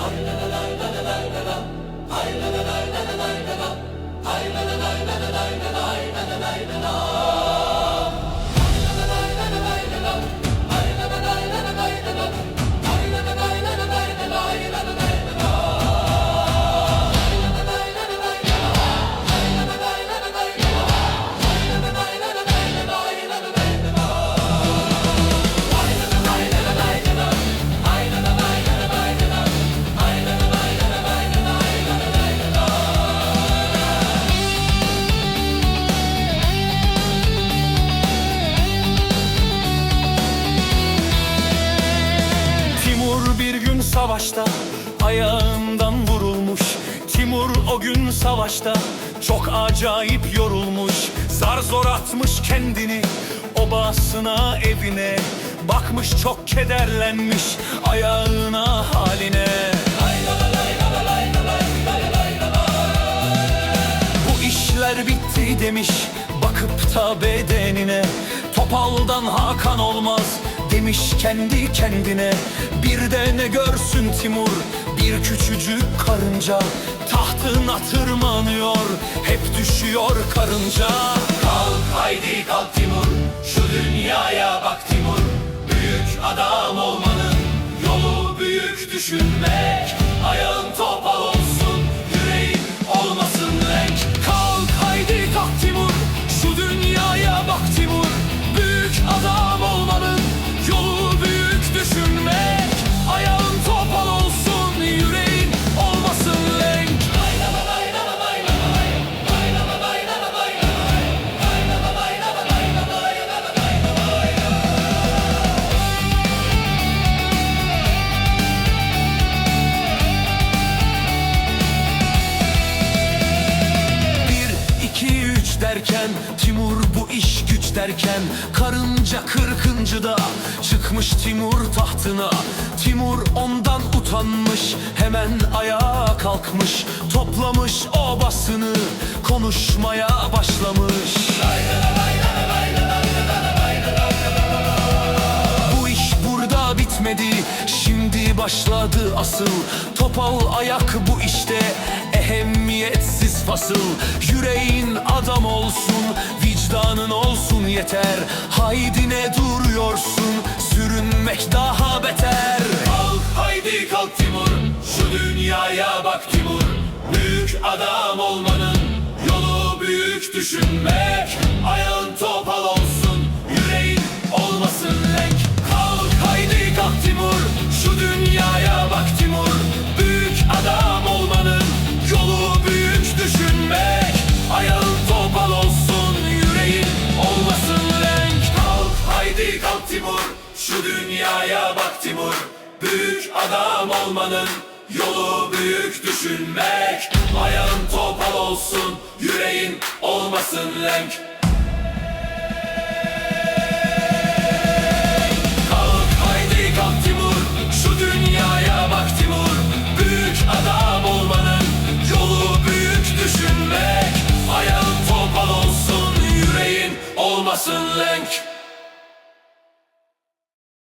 Timur savaşta ayağından vurulmuş. Timur o gün savaşta çok acayip yorulmuş. Zar zor atmış kendini obasına evine. Bakmış çok kederlenmiş ayağına haline. Bu işler bitti demiş bakıp da bedenine. Topaldan Hakan olmaz demiş kendi kendine. Bir de ne görsün Timur? Bir küçücük karınca Tahtına tırmanıyor. Hep düşüyor karınca. Kalk haydi kalk Timur. Şu dünyaya bak Timur. Büyük adam olmanın yolu büyük düşünmek derken Timur bu iş güç derken Karınca kırkıncıda çıkmış Timur tahtına. Timur ondan utanmış hemen ayağa kalkmış Toplamış obasını konuşmaya başlamış. Bu iş burada bitmedi Şimdi başladı asıl. Topal ayak bu işte fasıl Yüreğin adam olsun Vicdanın olsun yeter. Haydi ne duruyorsun Sürünmek daha beter. Kalk haydi kalk Timur. Şu dünyaya bak Timur. Büyük adam olmanın Yolu büyük düşünmek. Ayağın topal Büyük adam olmanın yolu büyük düşünmek. Ayağın topal olsun, yüreğin olmasın renk. Kalk haydi kalk Timur, şu dünyaya bak Büyük adam olmanın yolu büyük düşünmek. Ayağın topal olsun, yüreğin olmasın renk.